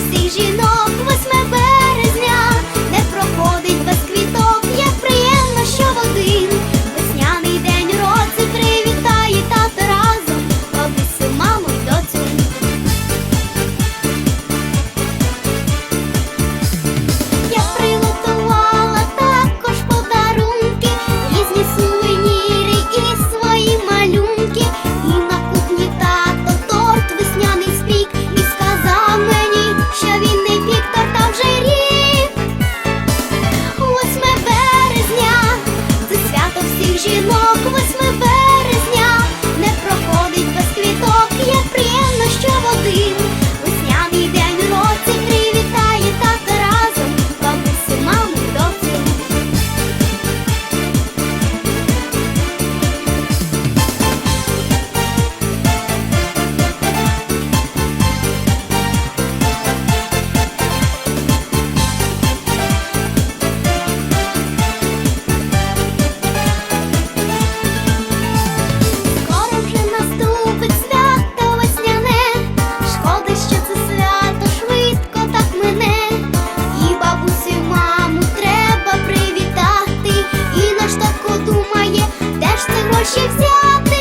всіх жінок. 8 жінок. гроші взяти.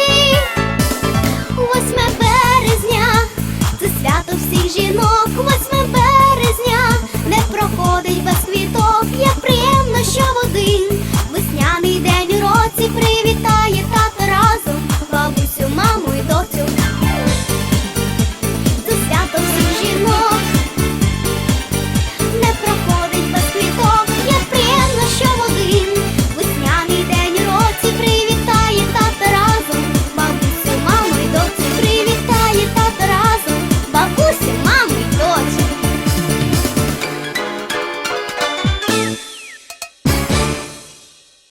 8 березня, це свято всіх жінок, 8 березня не проходить без квіток, як приємно, що в один весняний день у році при.